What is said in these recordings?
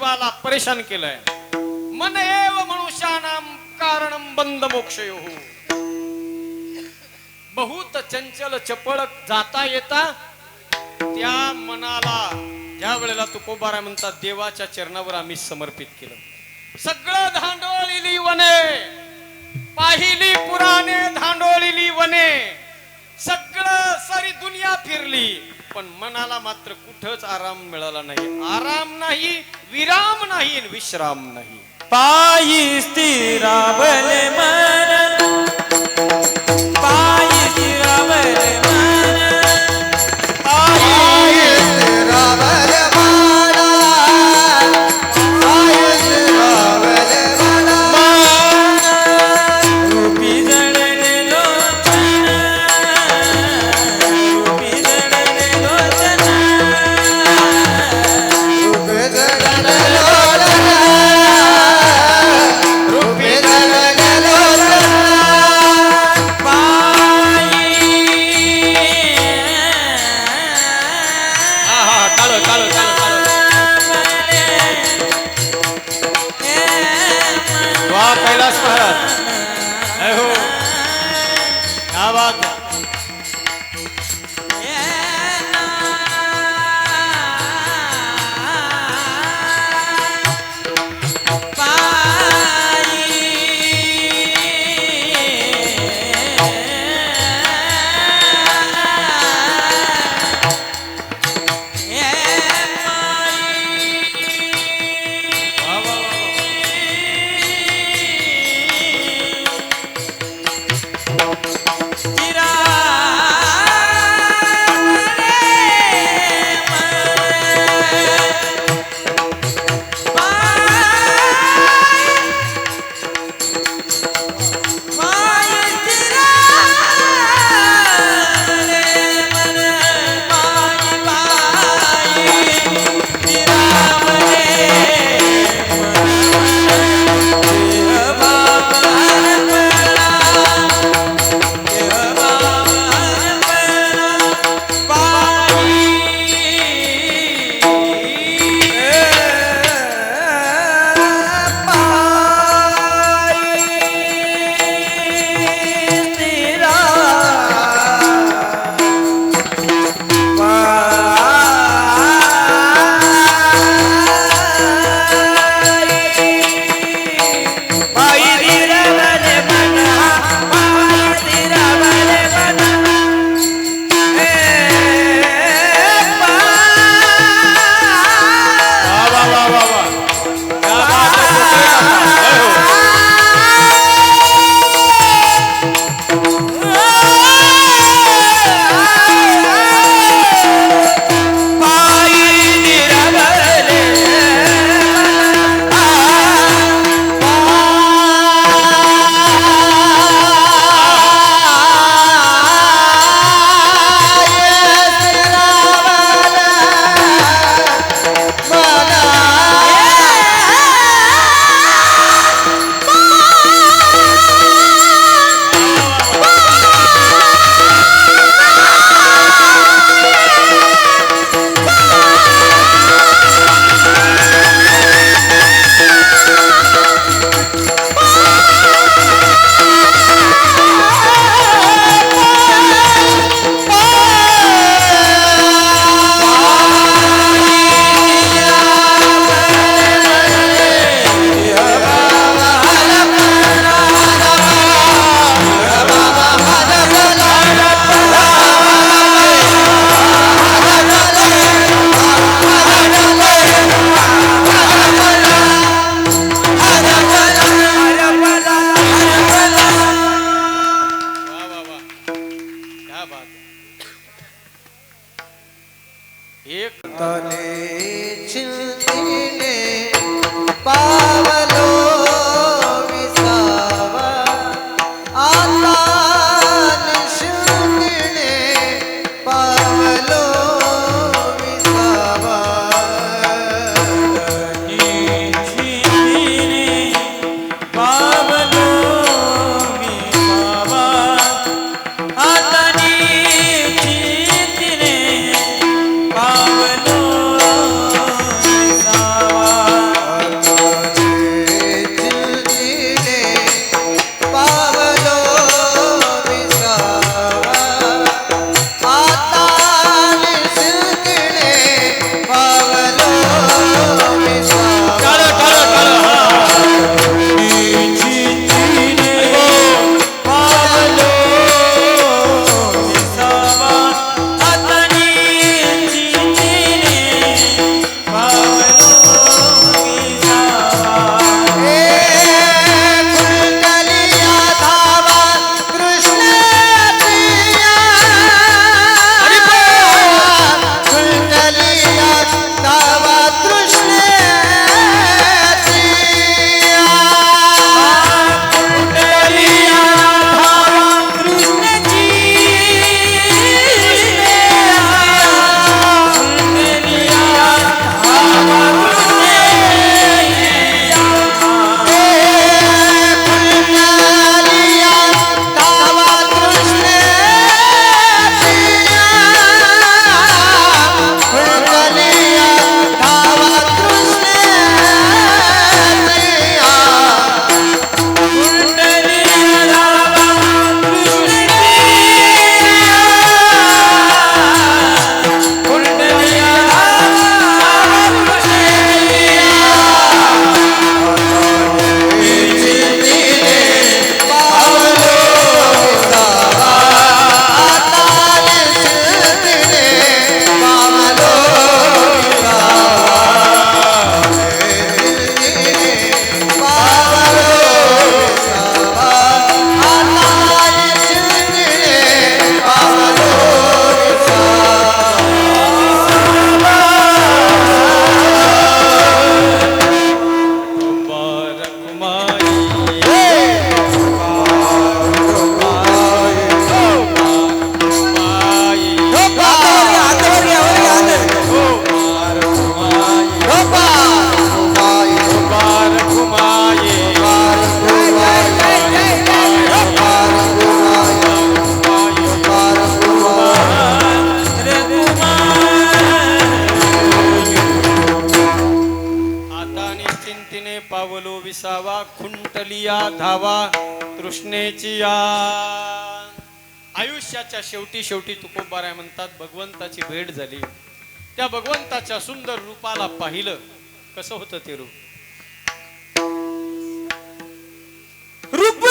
जीवाला परेशान केलंय. मन एव मनुष्यानाम कारण बंद मोक्ष बहुत चंचल चपळ जाता येता त्या मनाला ज्या वेळेला तुकोबारा म्हणतात देवाच्या चरणावर आम्ही समर्पित केलं. सगळं धांडोळिली वने पाहिली पुराणे धांडोळिली वने सगळं सारी दुनिया फिरली. पण मनाला मात्र कुठंच आराम मिळाला नाही. आराम नाही विराम नाही विश्राम नाही. पायी स्थिरावले मन. गाण्याच्या शेवटी शेवटी तुकोबाराय म्हणतात भगवंताची भेट झाली. त्या भगवंताच्या सुंदर रूपाला पाहिलं. कसं होतं ते रूप? रूप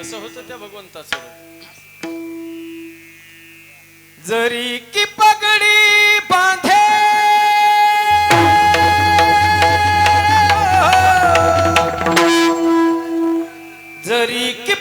कसं होतं त्या भगवंताच जरी की पगडी बांधे. जरी की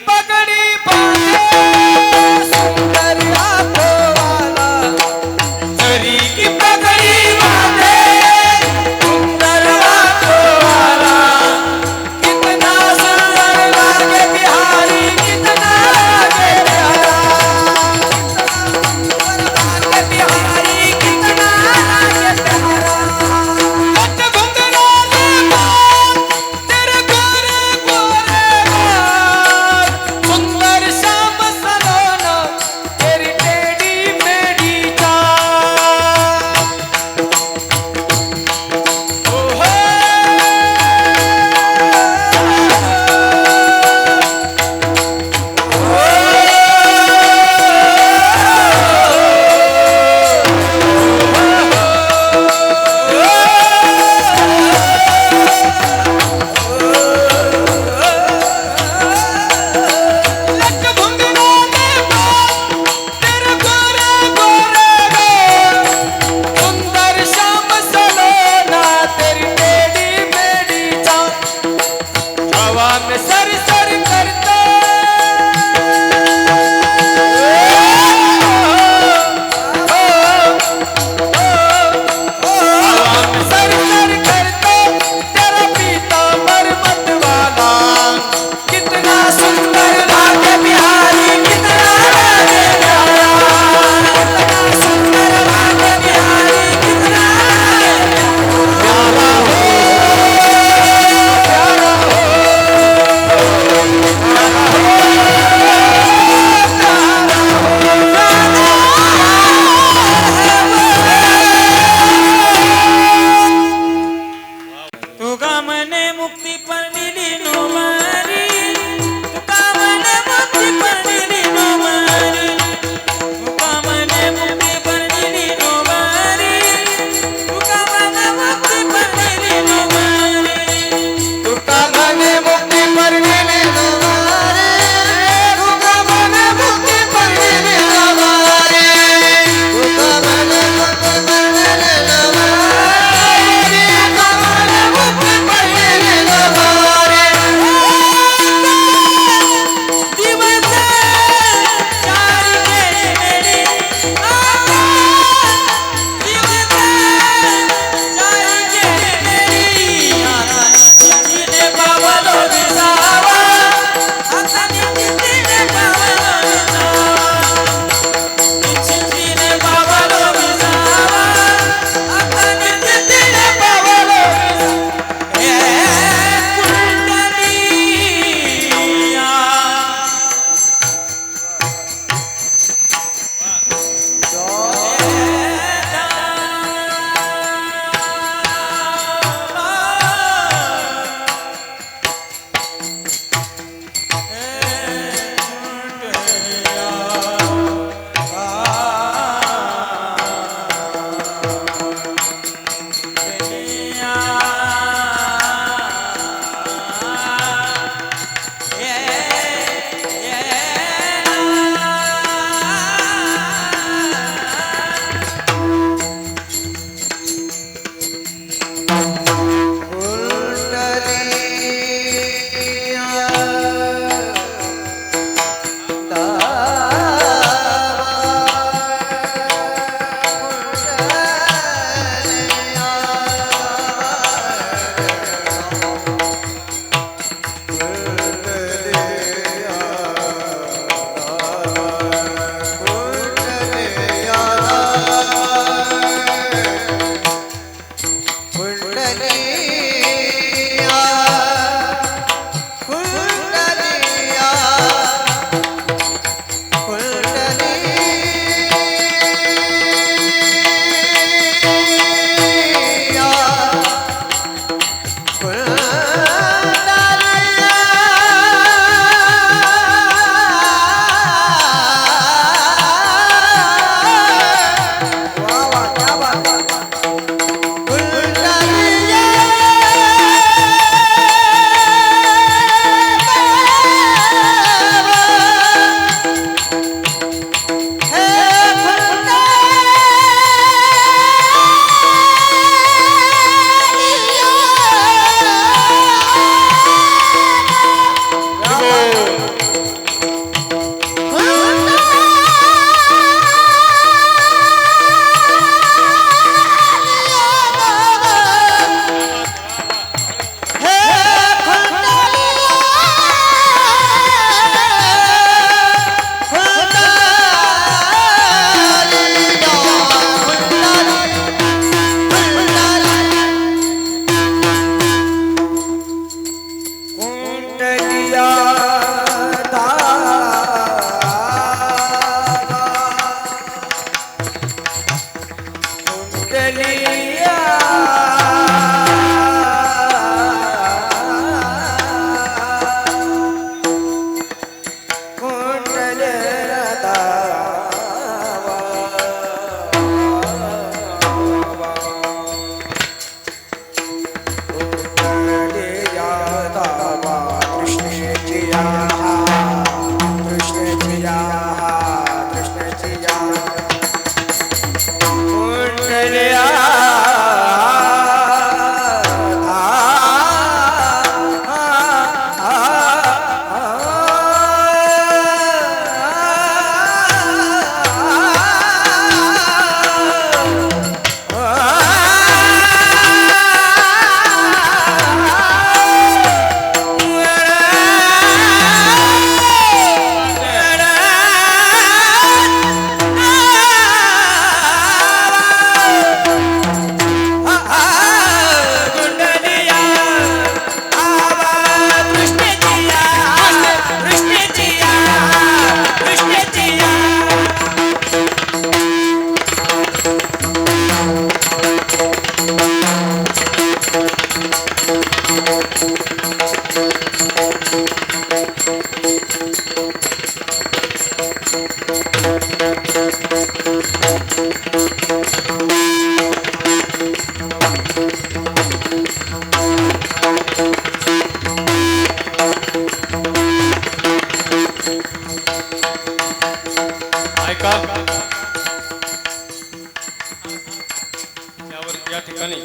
या ठिकाणी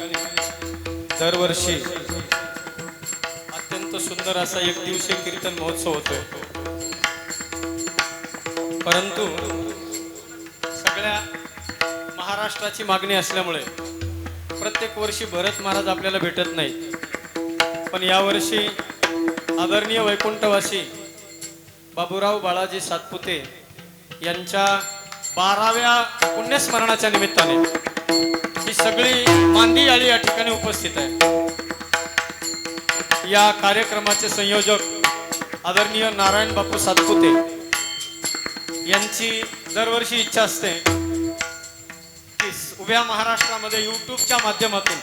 दरवर्षी अत्यंत सुंदर असा एक दिवसीय कीर्तन महोत्सव होतोय. महाराष्ट्राची मागणी असल्यामुळे प्रत्येक वर्षी भरत महाराज आपल्याला भेटत नाही पण यावर्षी आदरणीय वैकुंठवासी बाबूराव बाळाजी सातपुते यांच्या बाराव्या पुण्यस्मरणाच्या निमित्ताने ही सगळी मांदी याळी या ठिकाणी उपस्थित आहे. या कार्यक्रमाचे संयोजक आदरणीय नारायण बापू सातपुते यांची दरवर्षी इच्छा असते उभ्या महाराष्ट्रामध्ये युट्यूबच्या माध्यमातून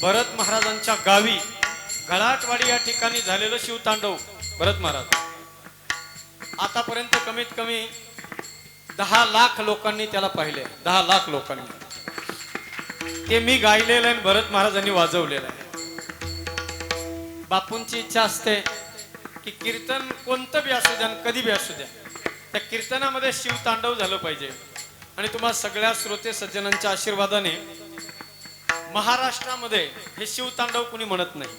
भरत महाराजांच्या गावी घळाटवाडी या ठिकाणी झालेलं शिवतांडव. भरत महाराज आतापर्यंत कमीत कमी दहा लाख लोकांनी त्याला पाहिले. दहा लाख लोकांनी. ते मी गायलेलं आहे आणि भरत महाराजांनी वाजवलेलं आहे. बापूंची इच्छा असते की कीर्तन कोणतं बी असू द्या आणि कधी बी असू द्या त्या कीर्तनामध्ये शिवतांडव झालं पाहिजे. आणि तुम्हा सगळ्या श्रोते सज्जनांच्या आशीर्वादाने महाराष्ट्रामध्ये हे शिवतांडव कुणी म्हणत नाही.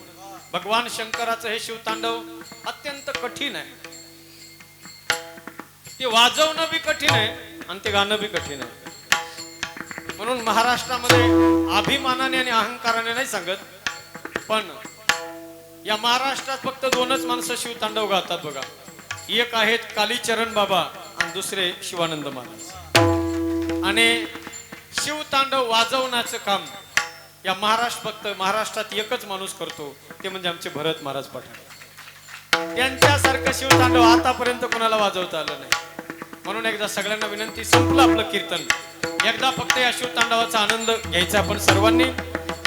भगवान शंकराचं हे शिवतांडव अत्यंत कठीण आहे. ते वाजवणं बी कठीण आहे आणि ते गाणं बी कठीण आहे. म्हणून महाराष्ट्रामध्ये अभिमानाने आणि अहंकाराने नाही सांगत पण या महाराष्ट्रात फक्त दोनच माणसं शिवतांडव गातात बघा. एक आहेत कालीचरण बाबा आणि दुसरे शिवानंद महाराज. आणि शिवतांडव वाजवण्याचं काम या महाराष्ट्र फक्त महाराष्ट्रात एकच माणूस करतो ते म्हणजे आमचे भरत महाराज पठाण. त्यांच्यासारखं शिवतांडव आतापर्यंत कोणाला वाजवता आलं नाही. म्हणून एकदा सगळ्यांना विनंती संपलं आपलं कीर्तन. एकदा फक्त या शिवतांडवाचा आनंद घ्यायचा आपण सर्वांनी.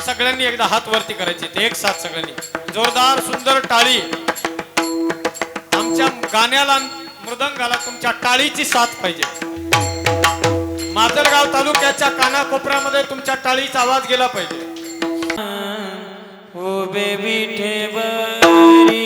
सगळ्यांनी एकदा हात वरती करायचे ते एक साथ सगळ्यांनी. जोरदार सुंदर टाळी. आमच्या गाण्याला मृदंगाला तुमच्या टाळीची साथ पाहिजे. माजलगाव तालुक्याच्या कानाकोपऱ्यामध्ये तुमच्या टाळीचा आवाज गेला पाहिजे. हो बेबी सुंदर